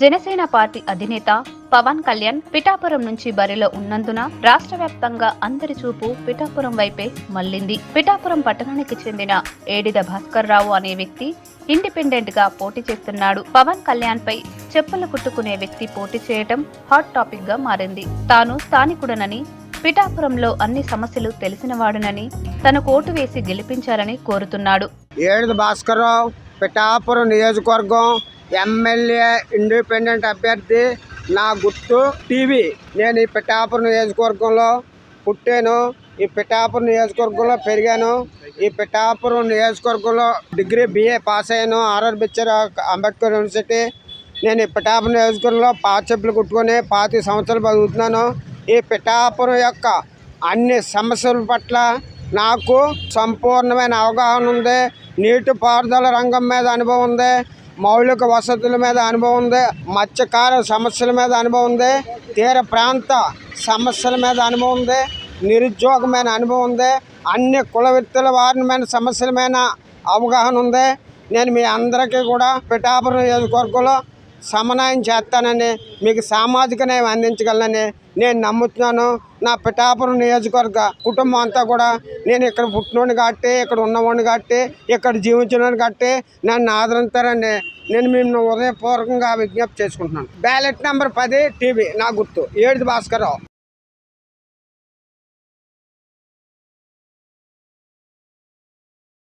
Janasena party అధినేత పవన్ కళ్యాణ్ పిఠాపురం నుంచి బరిలో ఉన్నందున రాష్ట్ర వ్యాప్తంగా అందరి చూపు పిఠాపురం వైపే మళ్ళింది పిఠాపురం పట్టణానికి చెందిన ఏడిద భాస్కర్ రావు అనే వ్యక్తి ఇండిపెండెంట్గా పోటీ చేస్తున్నాడు. పవన్ కళ్యాణ్ పై చెప్పులు కుట్టుకునే వ్యక్తి పోటీ చేయటం హాట్ టాపిక్గా మారింది. తాను స్థానికుడనని పిఠాపురంలో అన్ని సమస్యలు తెలిసినవాడునని తనకు ఓటు వేసి గెలిపించాలని కోరుతున్నాడు. ఏడుది భాస్కర్రావు పిఠాపురం నియోజకవర్గం ఎమ్మెల్యే ఇండిపెండెంట్ అభ్యర్థి నా గుర్తు టీవీ. నేను ఈ పిఠాపురం నియోజకవర్గంలో పుట్టాను. ఈ పిఠాపురం నియోజకవర్గంలో పెరిగాను. ఈ పిఠాపురం నియోజకవర్గంలో డిగ్రీ బిఏ పాస్ అయ్యాను. ఆర్ఆర్ బిచ్చర్ అంబేద్కర్ యూనివర్సిటీ. నేను ఈ పిఠాపురం నియోజకవర్గంలో పాత చెప్పులు కుట్టుకొని పాతి సంవత్సరాలు బతుకుతున్నాను. ఈ పిఠాపురం యొక్క అన్ని సమస్యల పట్ల నాకు సంపూర్ణమైన అవగాహన ఉంది. నీటిపారుదల రంగం మీద అనుభవం ఉంది. మౌలిక వసతుల మీద అనుభవం ఉంది మత్స్యకార సమస్యల మీద అనుభవం ఉంది తీర ప్రాంత సమస్యల మీద అనుభవం ఉంది నిరుద్యోగమైన అనుభవం ఉంది అన్ని కుల వృత్తుల వారిమైన సమస్యల మీద అవగాహన ఉంది. నేను మీ అందరికీ కూడా పిఠాపురం నియోజకవర్గంలో సమన్వయం చేస్తానని మీకు సామాజిక న్యాయం అందించగలనని నేను నమ్ముతున్నాను. నా పిఠాపురం నియోజకవర్గ కుటుంబం అంతా కూడా నేను ఇక్కడ పుట్టినోడిని కాబట్టి ఇక్కడ ఉన్నవాడిని కాబట్టి ఇక్కడ జీవించినోడిని కాబట్టి నన్ను ఆదరించారని నేను మిమ్మల్ని ఉదయపూర్వకంగా విజ్ఞప్తి చేసుకుంటున్నాను. బ్యాలెట్ నెంబర్ పది టీవీ నా గుర్తు. ఏడు భాస్కర్రావు.